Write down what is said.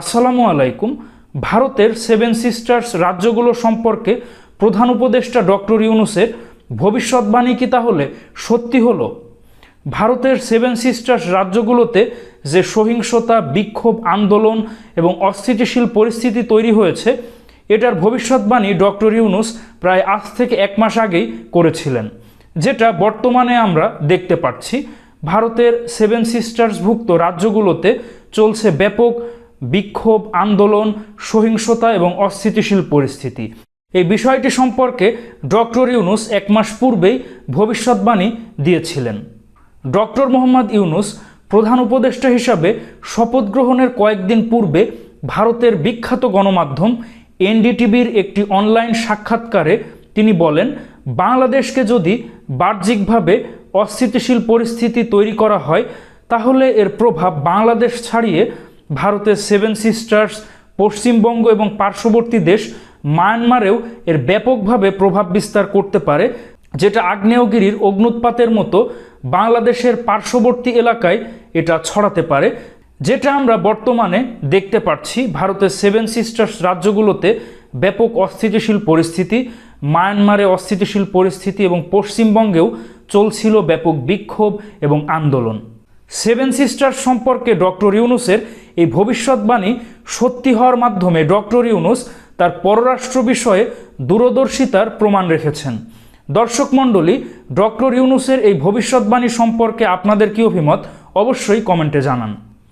আসসালামু আলাইকুম। ভারতের সেভেন সিস্টার্স রাজ্যগুলো সম্পর্কে প্রধান উপদেষ্টা ডক্টর ইউনুসের ভবিষ্যৎবাণী কি তাহলে সত্যি হলো? ভারতের সেভেন সিস্টার্স রাজ্যগুলোতে যে সহিংসতা, বিক্ষোভ, আন্দোলন এবং অস্থিতিশীল পরিস্থিতি তৈরি হয়েছে, এটার ভবিষ্যৎবাণী ডক্টর ইউনুস প্রায় আজ থেকে এক মাস আগেই করেছিলেন, যেটা বর্তমানে আমরা দেখতে পাচ্ছি। ভারতের সেভেন সিস্টার্সভুক্ত রাজ্যগুলোতে চলছে ব্যাপক বিক্ষোভ, আন্দোলন, সহিংসতা এবং অস্থিতিশীল পরিস্থিতি। এই বিষয়টি সম্পর্কে ডক্টর ইউনুস এক মাস পূর্বেই ভবিষ্যৎবাণী দিয়েছিলেন। ডক্টর মোহাম্মদ ইউনুস প্রধান উপদেষ্টা হিসাবে শপথ গ্রহণের কয়েকদিন পূর্বে ভারতের বিখ্যাত গণমাধ্যম এনডিটিভির একটি অনলাইন সাক্ষাৎকারে তিনি বলেন, বাংলাদেশকে যদি বাহ্যিকভাবে অস্থিতিশীল পরিস্থিতি তৈরি করা হয়, তাহলে এর প্রভাব বাংলাদেশ ছাড়িয়ে ভারতের সেভেন সিস্টার্স পশ্চিমবঙ্গ এবং পার্শ্ববর্তী দেশ মায়ানমারেও এর ব্যাপকভাবে প্রভাব বিস্তার করতে পারে, যেটা আগ্নেয়গিরির অগ্নুৎপাতের মতো বাংলাদেশের পার্শ্ববর্তী এলাকায় এটা ছড়াতে পারে, যেটা আমরা বর্তমানে দেখতে পাচ্ছি ভারতের সেভেন সিস্টার্স রাজ্যগুলোতে ব্যাপক অস্থিতিশীল পরিস্থিতি, মায়ানমারে অস্থিতিশীল পরিস্থিতি এবং পশ্চিমবঙ্গেও চলছিল ব্যাপক বিক্ষোভ এবং আন্দোলন। সেভেন সিস্টার সম্পর্কে ডক্টর ইউনুসের এই ভবিষ্যৎবাণী সত্যি হওয়ার মাধ্যমে ডক্টর ইউনুস তার পররাষ্ট্র বিষয়ে দূরদর্শিতার প্রমাণ রেখেছেন। দর্শক মণ্ডলী, ডক্টর ইউনুসের এই ভবিষ্যৎবাণী সম্পর্কে আপনাদের কি অভিমত অবশ্যই কমেন্টে জানান।